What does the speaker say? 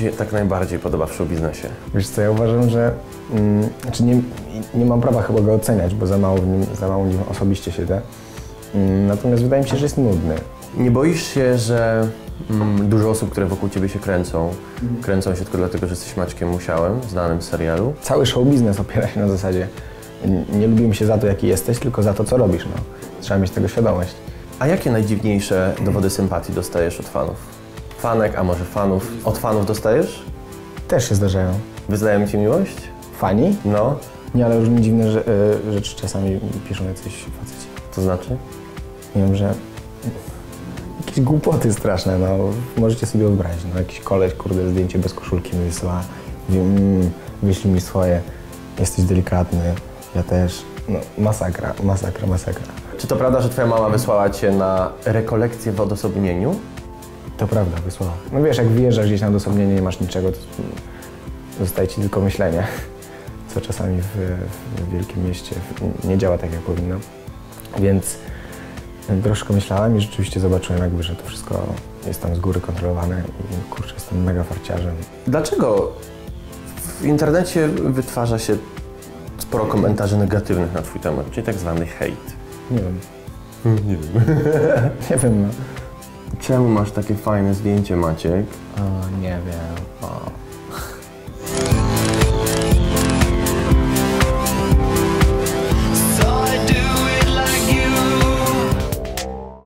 Ci się tak najbardziej podoba w show biznesie? Wiesz co, ja uważam, że mm, znaczy nie, nie mam prawa chyba go oceniać, bo za mało w nim, za mało w nim osobiście siedzę. Mm, natomiast wydaje mi się, że jest nudny. Nie boisz się, że mm, dużo osób, które wokół Ciebie się kręcą, kręcą się tylko dlatego, że jesteś Maćkiem Musiałem, znanym z serialu? Cały show biznes opiera się na zasadzie nie lubimy się za to, jaki jesteś, tylko za to, co robisz. No. Trzeba mieć tego świadomość. A jakie najdziwniejsze dowody sympatii dostajesz od fanów? Fanek, a może fanów? Od fanów dostajesz? Też się zdarzają. Wyznają Ci miłość? Fani? No, Nie, ale różne dziwne rze- y, rzeczy czasami piszą jacyś faceci. to znaczy? Nie wiem, że jakieś głupoty straszne, no. Możecie sobie wyobrazić, no. Jakiś koleś, kurde, zdjęcie bez koszulki mi wysyła. Mówi, mm, wyślij mi swoje, jesteś delikatny, ja też. No, masakra, masakra, masakra. Czy to prawda, że Twoja mama wysłała Cię na rekolekcję w odosobnieniu? To prawda, wysłała. No wiesz, jak wyjeżdżasz gdzieś na odosobnienie, nie masz niczego, to zostaje ci tylko myślenie, co czasami w, w wielkim mieście nie działa tak, jak powinno. Więc troszkę myślałem i rzeczywiście zobaczyłem jakby, że to wszystko jest tam z góry kontrolowane i kurczę, jestem mega farciarzem. Dlaczego w internecie wytwarza się sporo komentarzy negatywnych na Twój temat, czyli tak zwany hejt? Nie wiem, Nie wiem. nie wiem, no. Czemu masz takie fajne zdjęcie, Maciek? O, nie wiem, o.